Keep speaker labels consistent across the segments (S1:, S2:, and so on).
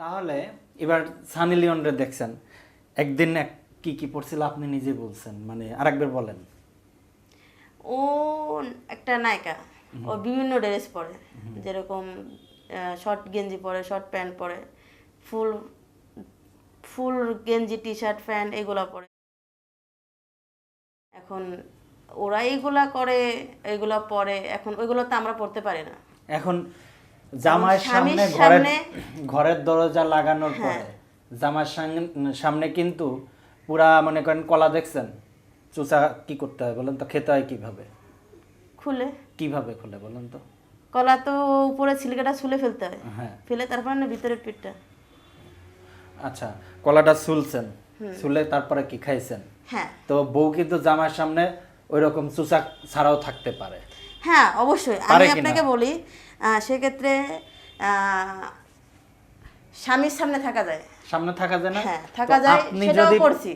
S1: তাহলে এবার সানি লিওনরে দেখছেন একদিন এক কি কি পড়ছিল আপনি নিজে বলছেন মানে আরেকবার বলেন।
S2: ও একটা নায়িকা ও বিভিন্ন ড্রেস পরে যেরকম শর্ট গেঞ্জি পরে শর্ট প্যান্ট পরে ফুল ফুল গেঞ্জি টি শার্ট প্যান্ট এগুলা পরে। এখন ওরা এইগুলা করে এগুলা পরে এখন ওইগুলো তো আমরা পড়তে পারি না।
S1: এখন সামনে ঘরের
S2: হ্যাঁ।
S1: ঘরের দরজা লাগানোর পরে। জামার সামনে কিন্তু পুরা মনে করেন কলা দেখছেন। চুচা কি করতে হয় বলেন তো খেতে হয় কীভাবে?
S2: খুলে।
S1: কীভাবে খুলে বলেন তো?
S2: কলা তো উপরে ছিলকাটা ছুলে ফেলতে হয়।
S1: হ্যাঁ।
S2: ফেলে তারপর না ভিতরের পিঠটা।
S1: আচ্ছা কলাটা সুলছেন সুলে তারপরে কি খাইছেন?
S2: হ্যাঁ।
S1: তো বউ কিন্তু জামার সামনে ওই রকম চুচা ছাড়াও থাকতে পারে।
S2: হ্যাঁ অবশ্যই। আমি আপনাকে বলি সেক্ষেত্রে স্বামীর সামনে থাকা যায়।
S1: সামনে থাকা যায় না?
S2: হ্যাঁ থাকা যায় সেটাও করছি।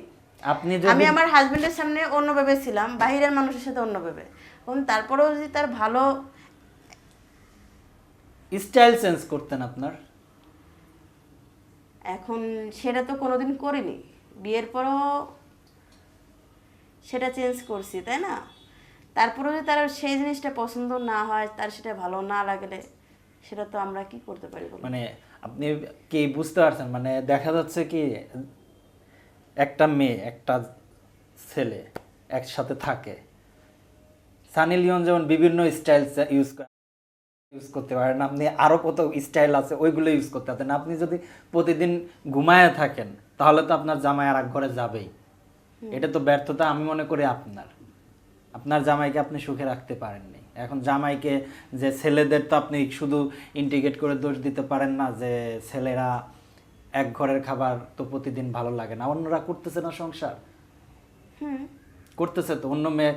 S1: আপনি
S2: আমি আমার হাজবেন্ডের সামনে অন্য ভেবে ছিলাম বাহিরের মানুষের সাথে অন্য ভেবে। এবং তারপরেও যদি তার ভালো
S1: স্টাইল চেঞ্জ করতেন আপনার?
S2: এখন সেটা তো কোনোদিন করিনি। বিয়ের পরও সেটা চেঞ্জ করছি তাই না? তারপরেও যদি তার সেই জিনিসটা পছন্দ না হয় তার সেটা ভালো না লাগলে সেটা তো আমরা কি করতে পারি
S1: মানে আপনি কি বুঝতে পারছেন? মানে দেখা যাচ্ছে কি একটা মেয়ে একটা ছেলে একসাথে থাকে। সানি লিওন যেমন বিভিন্ন স্টাইল ইউজ করে ইউজ করতে পারেন আপনি আরও কত স্টাইল আছে ওইগুলো ইউজ করতে পারতেন। আপনি যদি প্রতিদিন ঘুমায় থাকেন তাহলে তো আপনার জামাই আর এক ঘরে যাবেই। এটা তো ব্যর্থতা আমি মনে করি আপনার। আপনার জামাইকে আপনি সুখে রাখতে পারেননি। এখন জামাইকে যে ছেলেদের তো আপনি শুধু ইন্টিগ্রেট করে দোষ দিতে পারেন না যে ছেলেরা এক ঘরের খাবার তো প্রতিদিন ভালো লাগে না অন্যরা করতেছে না সংসার?
S2: হুম।
S1: করতেছে তো অন্য মেয়ে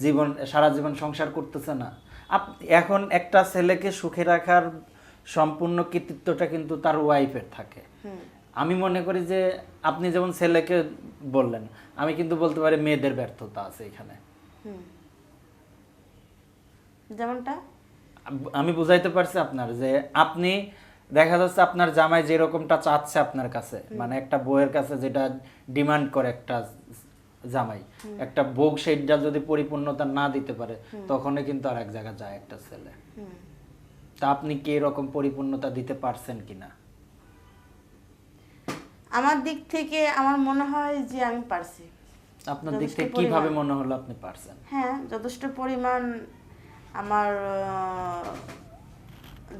S1: জীবন সারা জীবন সংসার করতেছে না। আপ- এখন একটা ছেলেকে সুখে রাখার সম্পূর্ণ কৃতিত্বটা কিন্তু তার ওয়াইফের থাকে। আমি মনে করি যে আপনি যেমন ছেলেকে বললেন আমি কিন্তু বলতে পারি মেয়েদের ব্যর্থতা আছে এখানে।
S2: যেমনটা?
S1: আমি বুঝাইতে পারছি আপনার যে আপনি দেখা যাচ্ছে আপনার জামাই যেরকমটা চাচ্ছে আপনার কাছে মানে একটা বউয়ের কাছে যেটা ডিমান্ড করে একটা জামাই একটা বউ সেইটা যদি পরিপূর্ণতা না দিতে পারে তখনই কিন্তু আর এক জায়গায় যায় একটা ছেলে। তা আপনি কি এরকম পরিপূর্ণতা দিতে পারছেন কিনা?
S2: আমার দিক থেকে আমার মনে হয় যে আমি পারছি।
S1: আপনার দিক থেকে কীভাবে মনে হলো আপনি পারছেন?
S2: হ্যাঁ যথেষ্ট পরিমাণ আমার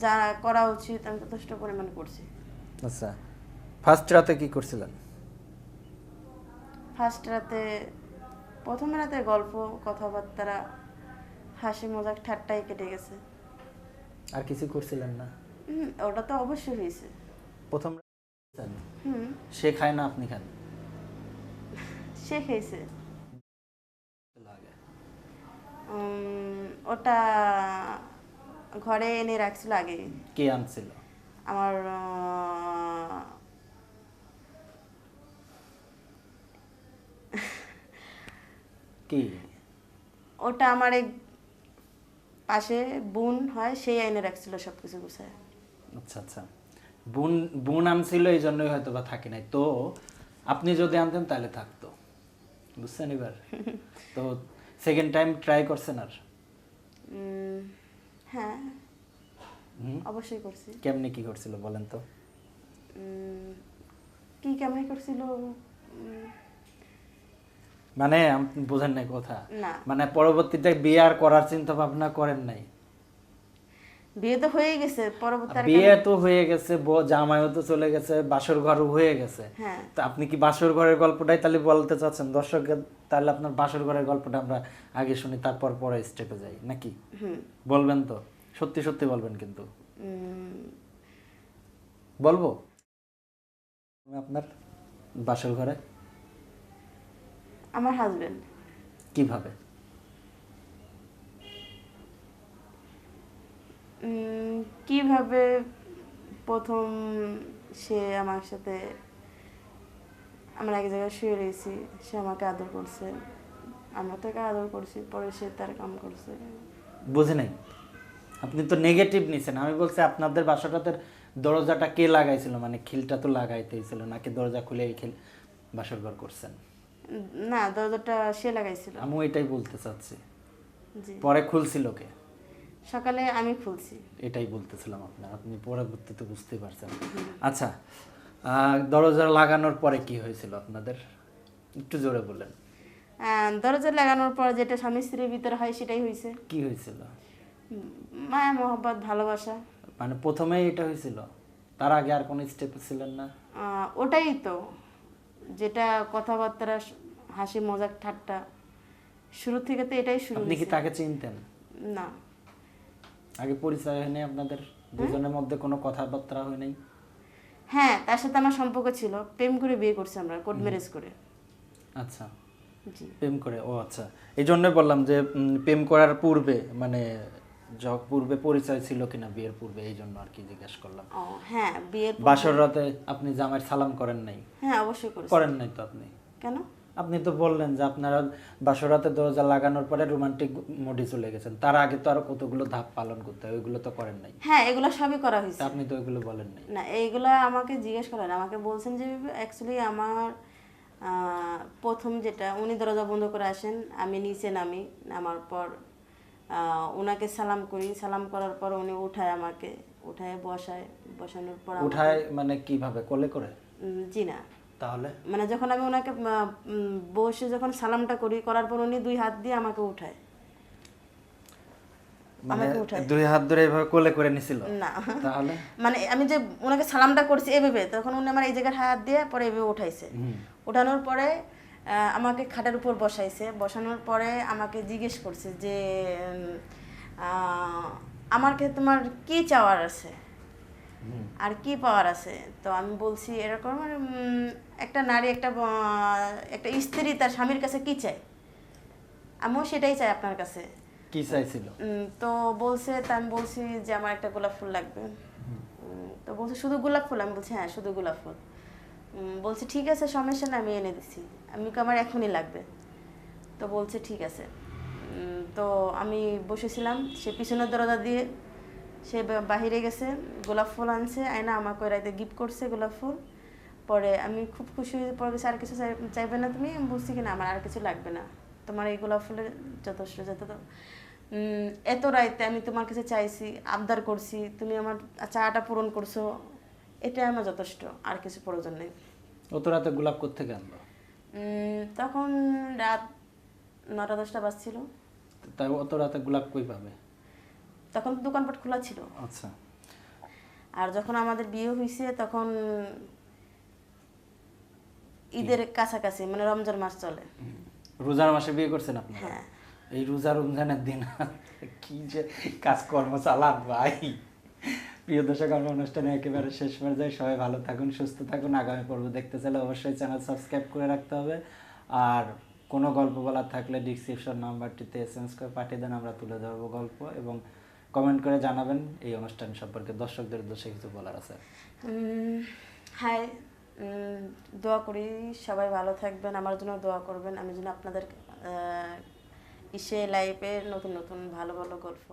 S2: যা করা উচিত আমি যথেষ্ট পরিমাণ করছি।
S1: আচ্ছা ফার্স্ট রাতে কি করছিলেন?
S2: ফার্স্ট রাতে প্রথম রাতে গল্প কথাবার্তা হাসি মজাক ঠাট্টাই কেটে গেছে।
S1: আর কিছু করছিলেন না?
S2: হুম, ওটা তো অবশ্যই হয়েছে।
S1: প্রথম রাতে
S2: হুম।
S1: সে খায় না আপনি খান?
S2: সে খেয়েছে। ওটা ঘরে এনে রাখছিল আগে।
S1: কে আনছিল?
S2: আমার
S1: কি?
S2: ওটা আমার এক পাশে বোন হয় সেই আইনে রাখছিল সব কিছু গুছায়।
S1: আচ্ছা আচ্ছা। বোন বোন আনছিল এই জন্যই হয়তো বা থাকে নাই। তো আপনি যদি আনতেন তাহলে থাকতো। বুঝছেন এবার? তো সেকেন্ড টাইম ট্রাই করছেন আর?
S2: হ্যাঁ। অবশ্যই করছি।
S1: কেমনি কি করছিল বলেন তো?
S2: কি কেমন করছিল?
S1: মানে বোঝেন নাই কথা। মানে পরবর্তীতে বিয়ে আর করার চিন্তা ভাবনা করেন নাই?
S2: বিয়ে তো হয়ে গেছে পরবর্তী
S1: বিয়ে তো হয়ে গেছে জামাইও তো চলে গেছে বাসর ঘরও হয়ে গেছে।
S2: হ্যাঁ।
S1: তো আপনি কি বাসর ঘরের গল্পটাই তাহলে বলতে চাচ্ছেন? দর্শকের তাহলে আপনার বাসর ঘরের গল্পটা আমরা আগে শুনি তারপর পরে স্টেপে যাই নাকি? বলবেন তো সত্যি সত্যি বলবেন কিন্তু। বলব? আপনার বাসর ঘরে?
S2: আমার হাজবেন্ড
S1: কীভাবে?
S2: কীভাবে প্রথম সে আমার সাথে আমরা এক জায়গায় শুয়ে রয়েছি সে আমাকে আদর করছে। আমরা তাকে আদর করছি পরে সে তার কাম করছে।
S1: বুঝে নাই? আপনি তো নেগেটিভ নিছেন। আমি বলছি আপনাদের বাসাটাতে দরজাটা কে লাগাইছিল? মানে খিলটা তো লাগাইতেই ছিল নাকি দরজা খুলে এই খিল বাসর ঘর করছেন?
S2: না দরজাটা সে লাগাইছিল।
S1: আমি এটাই বলতে চাচ্ছি।
S2: জি।
S1: পরে খুলছিল কে?
S2: সকালে আমি খুলছি।
S1: এটাই বলতেছিলাম আপনার আপনি পরবর্তীতে বুঝতে পারছেন। আচ্ছা দরজা লাগানোর পরে কি হয়েছিল আপনাদের? একটু জোরে বলেন।
S2: দরজা লাগানোর পর যেটা স্বামী স্ত্রীর ভিতরে হয় সেটাই হয়েছে।
S1: কি হয়েছিল?
S2: মায়া মোহব্বত ভালোবাসা।
S1: মানে প্রথমেই এটা হয়েছিল? তার আগে আর কোনো স্টেপ ছিলেন না?
S2: ওটাই তো। যেটা কথাবার্তা হাসি মজাক ঠাট্টা। শুরু থেকে তো এটাই শুরু
S1: আপনি কি তাকে চিনতেন?
S2: না।
S1: আগে পরিচয় হয়নি আপনাদের দুজনের মধ্যে কোনো কথাবার্তা হয় নাই?
S2: হ্যাঁ তার সাথে আমার সম্পর্ক ছিল। প্রেম করে বিয়ে করছি আমরা কোর্ট ম্যারেজ করে।
S1: আচ্ছা।
S2: জি।
S1: প্রেম করে ও আচ্ছা। এই জন্যই বললাম যে প্রেম করার পূর্বে মানে য- পূর্বে পরিচয় ছিল কিনা বিয়ের পূর্বে এই জন্য আর কি জিজ্ঞেস করলাম।
S2: ও হ্যাঁ বিয়ের
S1: বাসর রাতে আপনি জামাই সালাম করেন নাই?
S2: হ্যাঁ অবশ্যই
S1: করেন নাই তো আপনি?
S2: কেন?
S1: আপনি তো বললেন যে আপনারা বাসরাতে দরজা লাগানোর পরে রোমান্টিক মোডে চলে গেছেন। তার আগে তো আরও কতগুলো ধাপ পালন করতে হয় ওইগুলো তো করেন নাই।
S2: হ্যাঁ এগুলো সবই করা হয়েছে।
S1: আপনি তো ওইগুলো বলেন নাই।
S2: না এইগুলো আমাকে জিজ্ঞেস করেন। আমাকে বলছেন যে অ্যাকচুয়ালি আমার প্রথম যেটা উনি দরজা বন্ধ করে আসেন আমি নিচে নামি নামার পর ওনাকে সালাম করি। সালাম করার পর উনি উঠায় আমাকে উঠায় বসায়। বসানোর পর
S1: উঠায় মানে কীভাবে? কোলে করে?
S2: জি না।
S1: তাহলে?
S2: মানে যখন আমি ওনাকে বসে যখন সালামটা করি করার পর উনি দুই হাত দিয়ে আমাকে উঠায়।
S1: মানে
S2: আমাকে
S1: দুই হাত ধরে এভাবে কোলে করে নিছিল?
S2: না।
S1: তাহলে?
S2: মানে আমি যে ওনাকে সালামটা করছি এভাবে তখন উনি আমার এই জায়গায় হাত দিয়ে পরে এভাবে উঠাইছে। উঠানোর পরে আমাকে খাটের উপর বসাইছে। বসানোর পরে আমাকে জিজ্ঞেস করছে যে আমাকে তোমার কি চাওয়ার আছে? আর কি পাওয়ার আছে? তো আমি বলছি এরকম একটা নারী একটা একটা স্ত্রী তার স্বামীর কাছে কি চায়? আমিও সেটাই চাই আপনার কাছে।
S1: কি চাইছিল?
S2: তো বলছে তা আমি বলছি যে আমার একটা গোলাপ ফুল লাগবে। তো বলছে শুধু গোলাপ ফুল? আমি বলছি হ্যাঁ শুধু গোলাপ ফুল। বলছে ঠিক আছে সমস্যা না আমি এনে দিচ্ছি আমি আমার এখনই লাগবে? তো বলছে ঠিক আছে। তো আমি বসেছিলাম সে পিছনের দরজা দিয়ে সে বাহিরে গেছে গোলাপ ফুল আনছে আয়না আমাকে ওই রাতে গিফট করছে গোলাপ ফুল। পরে আমি খুব খুশি হয়ে পরে গেছে আর কিছু চাই- চাইবে না তুমি? আমি বলছি কি না আমার আর কিছু লাগবে না। তোমার এই গোলাপ ফুলের যথেষ্ট যত এত রাইতে আমি তোমার কাছে চাইছি আবদার করছি তুমি আমার চাটা পূরণ করছ এটা আমার যথেষ্ট আর কিছু প্রয়োজন নেই।
S1: অত রাতে গোলাপ কোথেকে আনলো
S2: তখন রাত নটা দশটা বাজছিল।
S1: তাই অত রাতে গোলাপ কই পাবে?
S2: তখন দোকানপাট খোলা ছিল।
S1: আচ্ছা।
S2: আর যখন আমাদের বিয়ে হয়েছে তখন ঈদের কাছাকাছি মানে রমজান মাস চলে।
S1: রোজার মাসে বিয়ে করছেন আপনারা
S2: হ্যাঁ।
S1: এই রোজা রমজানের দিন কি যে কাজকর্ম চালান ভাই। প্রিয় দর্শক আমরা অনুষ্ঠানে একেবারে শেষ পর্যায়ে সবাই ভালো থাকুন সুস্থ থাকুন। আগামী পর্ব দেখতে চাইলে অবশ্যই চ্যানেল সাবস্ক্রাইব করে রাখতে হবে। আর কোনো গল্প বলার থাকলে ডিসক্রিপশন নাম্বারটিতে এস এম করে পাঠিয়ে দেন আমরা তুলে ধরবো গল্প এবং কমেন্ট করে জানাবেন। এই অনুষ্ঠান সম্পর্কে দর্শকদের উদ্দেশ্যে কিছু বলার আছে?
S2: হাই দোয়া করি, সবাই ভালো থাকবেন, আমার জন্য দোয়া করবেন, আমি যেন আপনাদের ইসে লাইফে নতুন নতুন, ভালো ভালো গল্প